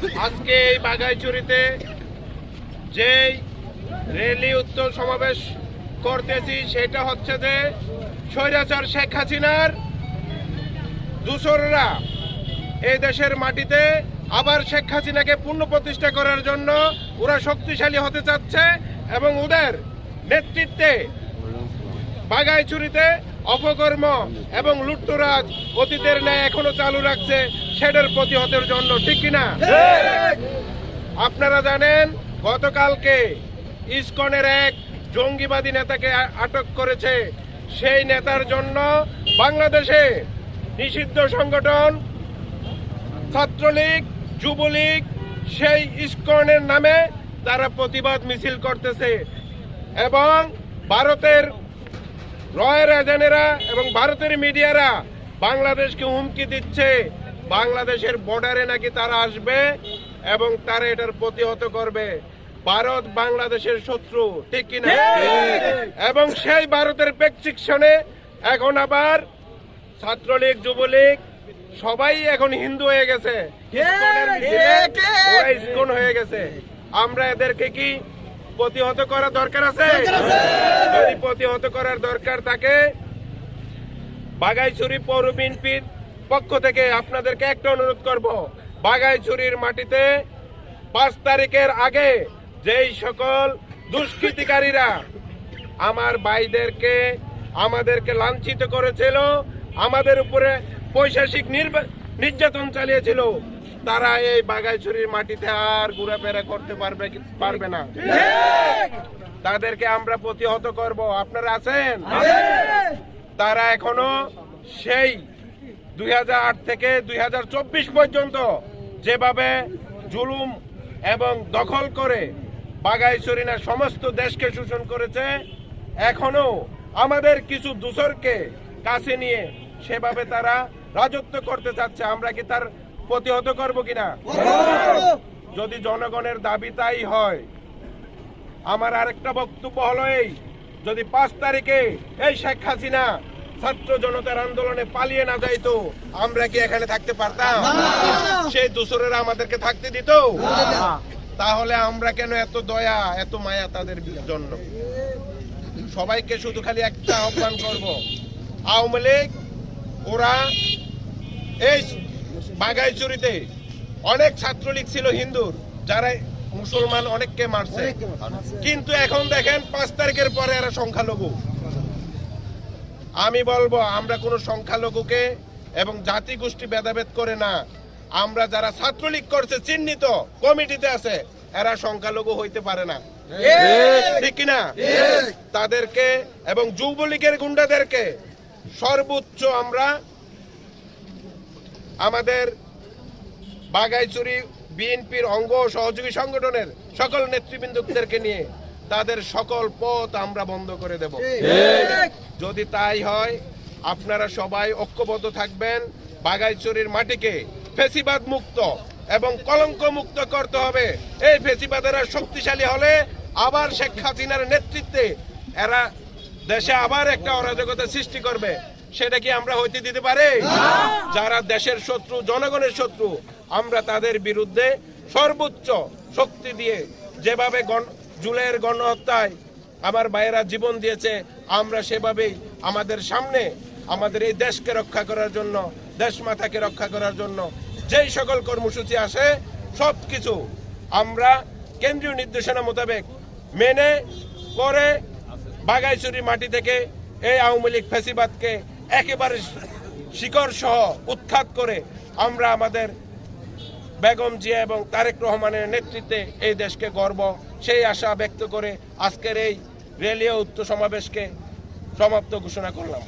আজকে এই বাগাইচুরিতে যেই রেলি উত্তর সমাবেশ করতেছি, সেটা হচ্ছে যে স্বৈরাচার শেখ হাসিনার দূসররা এই দেশের মাটিতে আবার শেখ হাসিনাকে পূর্ণ প্রতিষ্ঠা করার জন্য ওরা শক্তিশালী হতে চাচ্ছে এবং ওদের নেতৃত্বে বাগাইচুরিতে অপকর্ম এবং লুট্টরাজ অতীতের ন্যায় এখনও চালু রাখছে সেটার প্রতিহতের জন্য, ঠিক কিনা? আপনারা জানেন, গতকালকে ইসকনের এক জঙ্গিবাদী নেতাকে আটক করেছে। সেই নেতার জন্য বাংলাদেশে নিষিদ্ধ সংগঠন, ছাত্রলীগ, যুবলীগ, সেই ইসকনের নামে তারা প্রতিবাদ মিছিল করতেছে এবং ভারতের রয়ের এজেন্টেরা এবং ভারতের মিডিয়ারা বাংলাদেশকে হুমকি দিচ্ছে। বাংলাদেশের বর্ডারে নাকি তারা আসবে এবং তারা এটার প্রতিহত করবে। ভারত বাংলাদেশের শত্রু ঠিক কিনা? এবং সেই ভারতের প্রেসক্রিপশনে এখন আবার ছাত্রলীগ যুবলীগ সবাই এখন হিন্দু হয়ে গেছে। হয়ে গেছে। আমরা এদেরকে কি প্রতিহত করার দরকার আছে? যদি প্রতিহত করার দরকার থাকে বাগাইছড়ি পৌর বিএনপির পক্ষ থেকে আপনাদেরকে একটা অনুরোধ করব। বাগাইছড়ির মাটিতে পাঁচ তারিখের আগে যেই সকল দুষ্কৃতিকারীরা আমার ভাইদেরকে আমাদেরকে লাঞ্ছিত করেছিল আমাদের উপরে পৈশাসিক নির্যাতন চালিয়েছিল তারা এই বাগাইছড়ির মাটিতে আর ঘোরাফেরা করতে পারবে পারবে না। তাদেরকে আমরা প্রতিহত করব। আপনারা আছেন? তারা এখনও সেই দুই হাজার আট থেকে দুই হাজার চব্বিশ পর্যন্ত যেভাবে জুলুম এবং দখল করে বাগাইছড়িনা সমস্ত দেশকে শোষণ করেছে এখনও আমাদের কিছু দূষরকে কাছে নিয়ে সেভাবে তারা রাজত্ব করতে চাচ্ছে। আমরা কি তার প্রতিহত করব কিনা? যদি জনগণের দাবি তাই হয় আমার আরেকটা বক্তব্য হলো এই যদি পাঁচ তারিখে এই শেখ হাসিনা ছাত্র জনতার আন্দোলনে পালিয়ে না যাইতো আমরা কি এখানে থাকতে পারতাম? সেই দূসরেরা আমাদেরকে থাকতে দিত? তাহলে আমরা কেন এত দয়া এত মায়া তাদের জন্য? সবাইকে শুধু খালি একটা আহ্বান করব। আওয়ামী লীগ ওরা এই বাগাইচুরিতে অনেক ছাত্রলীগ ছিল হিন্দুর যারা মুসলমান অনেককে মারছে। কিন্তু এখন দেখেন পাঁচ তারিখের পরে এরা সংখ্যালঘু। আমি বলব আমরা কোনো সংখ্যালঘুকে এবং জাতি গোষ্ঠী ভেদাভেদ করে না। আমরা যারা ছাত্রলীগ করছে চিহ্নিত কমিটিতে আছে এরা সংখ্যালঘু হইতে পারে না। ঠিক। কিনা? তাদেরকে এবং যুবলীগের গুন্ডাদেরকে সর্বোচ্চ আমরা আমাদের বাগাইচুরি বিএনপির অঙ্গ সহযোগী সংগঠনের সকল নেতৃবৃন্দদেরকে নিয়ে তাদের সকল পথ আমরা বন্ধ করে দেব। যদি তাই হয় আপনারা সবাই ঐক্যবদ্ধ থাকবেন বাগাইচুরির মাটিকে ফেসিবাদ মুক্ত এবং কলঙ্ক মুক্ত করতে হবে। এই ফেসিবাদেরা শক্তিশালী হলে আবার শেখ হাসিনার নেতৃত্বে এরা দেশে আবার একটা অরাজকতা সৃষ্টি করবে। সেটা কি আমরা হইতে দিতে পারি? যারা দেশের শত্রু জনগণের শত্রু আমরা তাদের বিরুদ্ধে সর্বোচ্চ শক্তি দিয়ে যেভাবে জুলাইয়ের গণহত্যায় আমার ভাইয়েরা জীবন দিয়েছে আমরা সেভাবেই আমাদের সামনে আমাদের এই দেশকে রক্ষা করার জন্য দেশ মাতাকে রক্ষা করার জন্য যেই সকল কর্মসূচি আসে সব কিছু আমরা কেন্দ্রীয় নির্দেশনা মোতাবেক মেনে করে বাগাইচুরি মাটি থেকে এই আওয়ামী লীগ ফেসিবাদকে একেবারে শিকড় সহ উৎখাত করে আমরা আমাদের বেগম জিয়া এবং তারেক রহমানের নেতৃত্বে এই দেশকে গর্ব, সেই আশা ব্যক্ত করে আজকের এই রেলীয় উত্তর সমাবেশকে সমাপ্ত ঘোষণা করলাম।